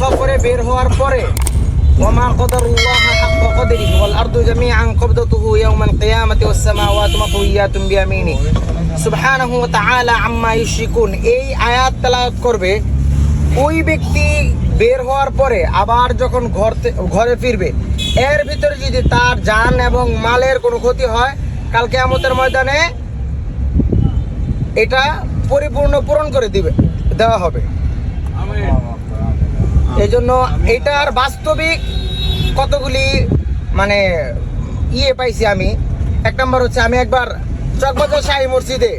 সফরে বের হওয়ার পরে আবার যখন ঘর ঘরে ফিরবে, এর ভিতরে যদি তার যান এবং মালের কোনো ক্ষতি হয় কালকে কেয়ামতের ময়দানে এটা পরিপূর্ণ পূরণ করে দিবে, দেওয়া হবে। এই জন্য এটার বাস্তবিক কতগুলি মানে ইয়ে পাইছি আমি। এক নম্বর হচ্ছে আমি একবার চকবাজার শাহী মসজিদে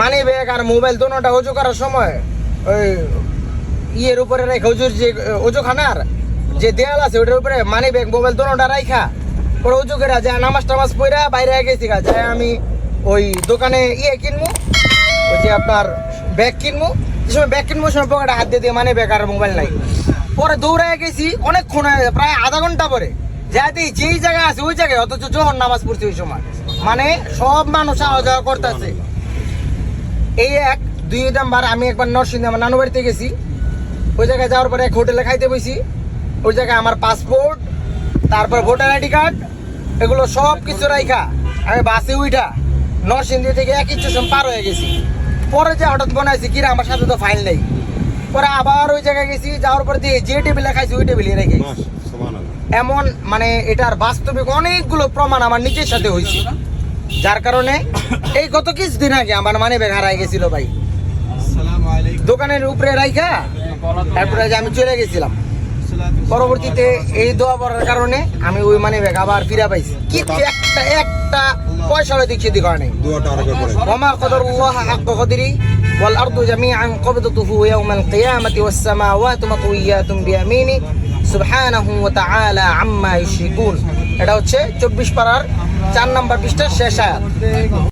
মানি ব্যাগ আর মোবাইল দোনোটা অজু করার সময় ওই ইয়ের উপরে রেখে অজুর যে অজুখানার যে দেয়াল আছে, ওটার উপরে মানি ব্যাগ, মোবাইল দোনোটা রাইখা পরে অজু করে যায়, নামাজ টামাজ পইরা বাইরে গেছি গা যায় আমি ওই দোকানে ইয়ে কিনবো ওই যে আপনার ব্যাগ কিনবো যে সময় ব্যাগ কিনবো সময় পকেটে হাত দিয়ে দিয়ে মানে ব্যাগ আর মোবাইল নাই। পরে দৌড়ায় গেছি, অনেকক্ষণ হয়ে প্রায় আধা ঘণ্টা পরে। যাতে যেই জায়গায় আছে, ওই জায়গায়, অথচ জোহর নামাজ পড়ছি ওই সময়। মানে সব মানুষ আওয়া যাওয়া করতেছে। এই এক, দুই নাম্বার, আমি একবার নরসিংদী আমার নানু বাড়িতে গেছি। ওই জায়গায় যাওয়ার পরে এক হোটেলে খাইতে বসি ওই জায়গায় আমার পাসপোর্ট, তারপর ভোটার আইডি কার্ড, এগুলো সব কিছু রাইখা। আমি বাসে উইঠা, নরসিংদী থেকে এক স্টেশন পার হয়ে গেছি। পরে যে হঠাৎ বানাইছি কিরা, আমার সাথে তো ফাইল নেই। পরে আবার ওই জায়গায় গেছি যাওয়ার পর দিয়ে যে টেবিলে খাইছি ওই টেবিলে রেখে এমন মানে এটার বাস্তবিক অনেকগুলো প্রমাণ আমার নিজের সাথে হয়েছে। যার কারণে এই গত কিছুদিন আগে আমার মানে বেঘা হারাই গেছিল ভাই। দোকানের উপরে রাইখা তারপরে যে আমি চলে গেছিলাম। পরবর্তীতে এই দোয়া পড়ার কারণে আমি ওই মানে ব্যাগ আবার ফিরে পাইছি। কিন্তু একটা একটা পয়সা হয়তো সেদিক হয় নাই। ক্ষমা قدر الله حق قدره والأرض جميعا قبضته يوم القيامة والسماوات مطويات بيمينه سبحانه وتعالى عما يشركون এটা হচ্ছে চব্বিশ পাড়ার চার নম্বর পৃষ্ঠার শেষ আয়াত